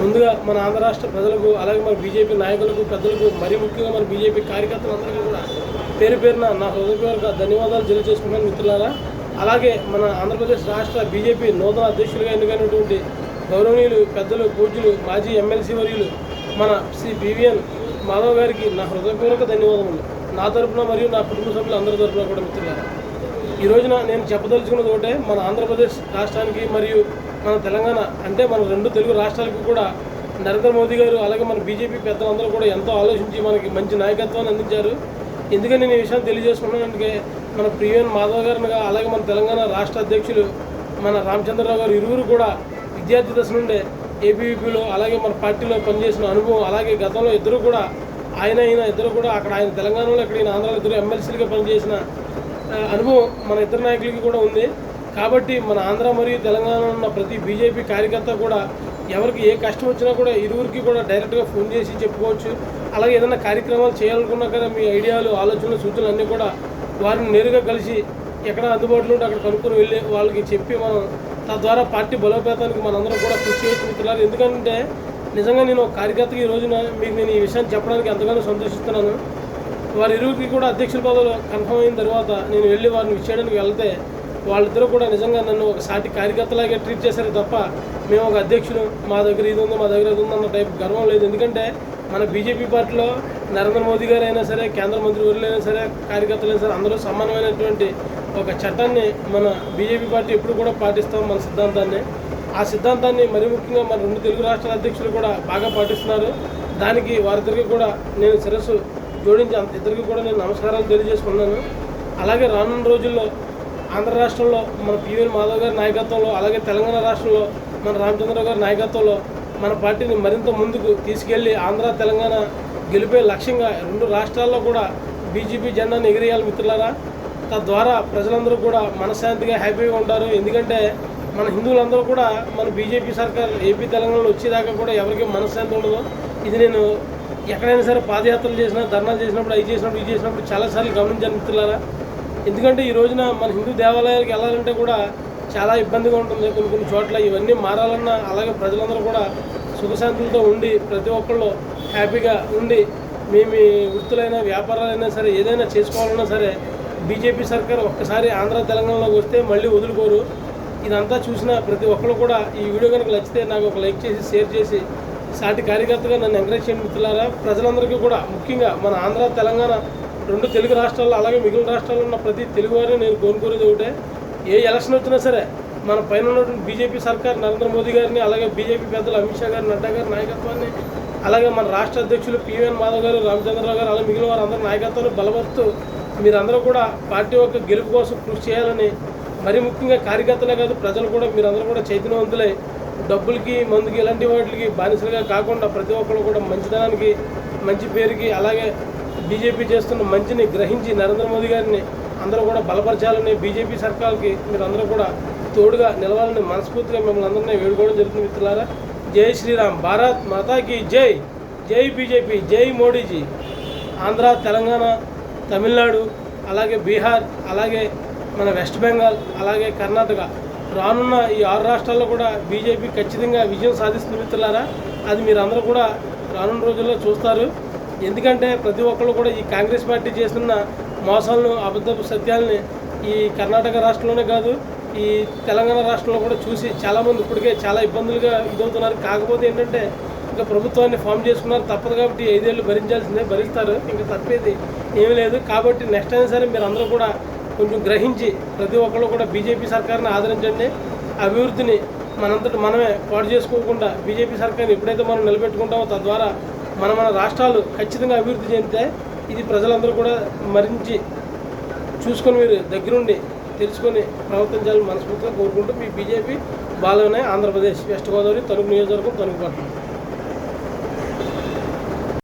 ముందుగా మన ఆంధ్ర రాష్ట్ర ప్రజలకు అలాగే మన బీజేపీ నాయకులకు పెద్దలకు మరీ ముఖ్యంగా మన బీజేపీ కార్యకర్తలందరికీ కూడా పేరు పేరున నా హృదయపూర్వక ధన్యవాదాలు తెలియజేసుకున్నాను మిత్రులారా. అలాగే మన ఆంధ్రప్రదేశ్ రాష్ట్ర బీజేపీ నూతన అధ్యక్షులుగా ఎన్నికైనటువంటి గౌరవనీయులు పెద్దలు పూజ్యులు మాజీ ఎమ్మెల్సీ వర్యులు మన శ్రీ బివిఎన్ మాధవ్ గారికి నా హృదయపూర్వక ధన్యవాదములు. నా తరపున మరియు నా కుటుంబ సభ్యులు అందరి తరపున కూడా మిత్రులారా. ఈ రోజున నేను చెప్పదలుచుకున్నది ఒకటే మన ఆంధ్రప్రదేశ్ రాష్ట్రానికి మరియు మన తెలంగాణ అంటే మన రెండు తెలుగు రాష్ట్రాలకు కూడా నరేంద్ర మోదీ గారు అలాగే మన బీజేపీ పెద్దలందరూ కూడా ఎంతో ఆలోచించి మనకి మంచి నాయకత్వాన్ని అందించారు. ఎందుకని నేను ఈ విషయాన్ని తెలియజేసుకున్నానంటే మన ప్రియన్ మాధవ్ గారిని అలాగే మన తెలంగాణ రాష్ట్ర అధ్యక్షులు మన రామచంద్రరావు గారు ఇరువురు కూడా విద్యార్థి దశ నుండే ఏబీవీపీలో అలాగే మన పార్టీలో పనిచేసిన అనుభవం అలాగే గతంలో ఇద్దరు కూడా ఆయన అయిన ఇద్దరు కూడా అక్కడ ఆయన తెలంగాణలో ఇక్కడ ఈయన ఆంధ్రాలో ఇద్దరు ఎమ్మెల్సీలుగా పనిచేసిన అనుభవం మన ఇద్దరు నాయకులకి కూడా ఉంది. కాబట్టి మన ఆంధ్ర మరియు తెలంగాణ ఉన్న ప్రతి బీజేపీ కార్యకర్త కూడా ఎవరికి ఏ కష్టం వచ్చినా కూడా ఇరువురికి కూడా డైరెక్ట్గా ఫోన్ చేసి చెప్పుకోవచ్చు. అలాగే ఏదైనా కార్యక్రమాలు చేయాలనుకున్నా కదా మీ ఐడియాలు ఆలోచనలు సూచనలు అన్నీ కూడా వారిని నేరుగా కలిసి ఎక్కడ అందుబాటులో ఉంటే అక్కడ కనుక్కొని వెళ్ళి వాళ్ళకి చెప్పి మనం తద్వారా పార్టీ బలోపేతానికి మనందరం కూడా కృషి చేయొచ్చు మిత్రులారు. ఎందుకంటే నిజంగా నేను ఒక కార్యకర్తకి ఈ రోజున మీకు నేను ఈ విషయాన్ని చెప్పడానికి ఎంతగానో సంతోషిస్తున్నాను. వారి ఇరువురికి కూడా అధ్యక్షుల పదవులు కన్ఫర్మ్ అయిన తర్వాత నేను వెళ్ళి వారిని విచ్చేయడానికి వెళ్తే వాళ్ళిద్దరూ కూడా నిజంగా నన్ను ఒక సాటి కార్యకర్తలాగే ట్రీట్ చేశారు తప్ప మేము ఒక అధ్యక్షులు మా దగ్గర ఇది ఉంది మా దగ్గర ఇది ఉంది అన్న టైప్ గర్వం లేదు. ఎందుకంటే మన బీజేపీ పార్టీలో నరేంద్ర మోదీ గారు అయినా సరే కేంద్ర మంత్రి అయినా సరే కార్యకర్తలు అయినా సరే అందరూ సమానమైనటువంటి ఒక చట్టాన్ని మన బీజేపీ పార్టీ ఎప్పుడు కూడా పాటిస్తాం మన సిద్ధాంతాన్ని. ఆ సిద్ధాంతాన్ని మరి ముఖ్యంగా మన రెండు తెలుగు రాష్ట్రాల అధ్యక్షులు కూడా బాగా పాటిస్తున్నారు. దానికి వారిద్దరికి కూడా నేను శిరస్సు జోడించి అంత ఇద్దరికి కూడా నేను నమస్కారాలు తెలియజేసుకున్నాను. అలాగే రానున్న రోజుల్లో ఆంధ్ర రాష్ట్రంలో మన పివిఎన్ మాధవ్ గారి నాయకత్వంలో అలాగే తెలంగాణ రాష్ట్రంలో మన రామచంద్రరావు గారి నాయకత్వంలో మన పార్టీని మరింత ముందుకు తీసుకెళ్ళి ఆంధ్ర తెలంగాణ గెలిపే లక్ష్యంగా రెండు రాష్ట్రాల్లో కూడా బీజేపీ జెండాను ఎగిరేయాలి మిత్రులారా. తద్వారా ప్రజలందరూ కూడా మనశ్శాంతిగా హ్యాపీగా ఉంటారు. ఎందుకంటే మన హిందువులందరూ కూడా మన బీజేపీ సర్కార్ ఏపీ తెలంగాణలో వచ్చేదాకా కూడా ఎవరికి మనశ్శాంతి ఉండదు. ఇది నేను ఎక్కడైనా సరే పాదయాత్రలు చేసినా ధర్నాలు చేసినప్పుడు అవి చేసినప్పుడు ఇది చేసినప్పుడు చాలాసార్లు గమనించాను మిత్రులారా ఎందుకంటే ఈ రోజున మన హిందూ దేవాలయాలకు వెళ్ళాలంటే కూడా చాలా ఇబ్బందిగా ఉంటుంది. కొన్ని కొన్ని చోట్ల ఇవన్నీ మారాలన్నా అలాగే ప్రజలందరూ కూడా సుఖశాంతులతో ఉండి ప్రతి ఒక్కళ్ళు హ్యాపీగా ఉండి మేము వృత్తులైనా వ్యాపారాలైనా సరే ఏదైనా చేసుకోవాలన్నా సరే బీజేపీ సర్కార్ ఒక్కసారి ఆంధ్ర తెలంగాణలోకి వస్తే మళ్ళీ వదులుకోరు. ఇదంతా చూసిన ప్రతి ఒక్కరు కూడా ఈ వీడియో కనుక నచ్చితే నాకు ఒక లైక్ చేసి షేర్ చేసి సాటి కార్యకర్తగా నన్ను ఎంకరేజ్ చేయండి మిత్రులారా ప్రజలందరికీ కూడా ముఖ్యంగా మన ఆంధ్ర తెలంగాణ రెండు తెలుగు రాష్ట్రాల్లో అలాగే మిగిలిన రాష్ట్రాల్లో ఉన్న ప్రతి తెలుగువారిని నేను కోరుకోరేది ఒకటే. ఏ ఎలక్షన్ వచ్చినా సరే మన పైన ఉన్నటువంటి బీజేపీ సర్కార్ నరేంద్ర మోదీ గారిని అలాగే బీజేపీ పెద్దలు అమిత్ షా గారు నడ్డా గారి నాయకత్వాన్ని అలాగే మన రాష్ట్ర అధ్యక్షులు పివిఎన్ మాధవ్ గారు రామచంద్రరావు గారు అలాగే మిగిలిన వారందరి నాయకత్వాన్ని బలపరుస్తూ మీరందరూ కూడా పార్టీ యొక్క గెలుపు కోసం కృషి చేయాలని మరి ముఖ్యంగా కార్యకర్తలే కాదు ప్రజలు కూడా మీరందరూ కూడా చైతన్యవంతులై డబ్బులకి మందుకి ఇలాంటి వాటికి బానిసలుగా కాకుండా ప్రతి ఒక్కరు కూడా మంచిదనానికి మంచి పేరుకి అలాగే బీజేపీ చేస్తున్న మంచిని గ్రహించి నరేంద్ర మోదీ గారిని అందరూ కూడా బలపరచాలని బీజేపీ సర్కార్కి మీరు అందరూ కూడా తోడుగా నిలవాలని మనస్ఫూర్తిగా మిమ్మల్ని అందరినీ వేడుకోవడం జరుగుతుంది మిత్రులారా. జై శ్రీరామ్. భారత్ మాతాకి జై. జై బీజేపీ. జై మోడీజీ. ఆంధ్ర తెలంగాణ తమిళనాడు అలాగే బీహార్ అలాగే మన వెస్ట్ బెంగాల్ అలాగే కర్ణాటక రానున్న ఈ ఆరు రాష్ట్రాల్లో కూడా బీజేపీ ఖచ్చితంగా విజయం సాధిస్తుంది మిత్రులారా. అది మీరు అందరూ కూడా రానున్న రోజుల్లో చూస్తారు. ఎందుకంటే ప్రతి ఒక్కళ్ళు కూడా ఈ కాంగ్రెస్ పార్టీ చేస్తున్న మోసాలను అబద్ధపు సత్యాలని ఈ కర్ణాటక రాష్ట్రంలోనే కాదు ఈ తెలంగాణ రాష్ట్రంలో కూడా చూసి చాలామంది ఇప్పటికే చాలా ఇబ్బందులుగా ఇదవుతున్నారు. కాకపోతే ఏంటంటే ఇంకా ప్రభుత్వాన్ని ఫామ్ చేసుకున్నారు. తప్పదు కాబట్టి ఐదేళ్ళు భరించాల్సిందే భరిస్తారు. ఇంకా తప్పేది ఏమీ లేదు. కాబట్టి నెక్స్ట్ అయినా సరే మీరు అందరూ కూడా కొంచెం గ్రహించి ప్రతి ఒక్కరు కూడా బీజేపీ సర్కార్ని ఆదరించండి అభివృద్ధిని మనంతటి మనమే పాడు చేసుకోకుండా బీజేపీ సర్కార్ని ఎప్పుడైతే మనం నిలబెట్టుకుంటామో తద్వారా మన మన రాష్ట్రాలు ఖచ్చితంగా అభివృద్ధి చెందితే ఇది ప్రజలందరూ కూడా మరించి చూసుకొని మీరు దగ్గరుండి తెలుసుకొని ప్రవర్తించాలని మనస్ఫూర్తిగా కోరుకుంటూ మీ బీజేపీ బాలోనే ఆంధ్రప్రదేశ్ వెస్ట్ గోదావరి తణుకు నియోజకవర్గం తణుకు పట్టణం.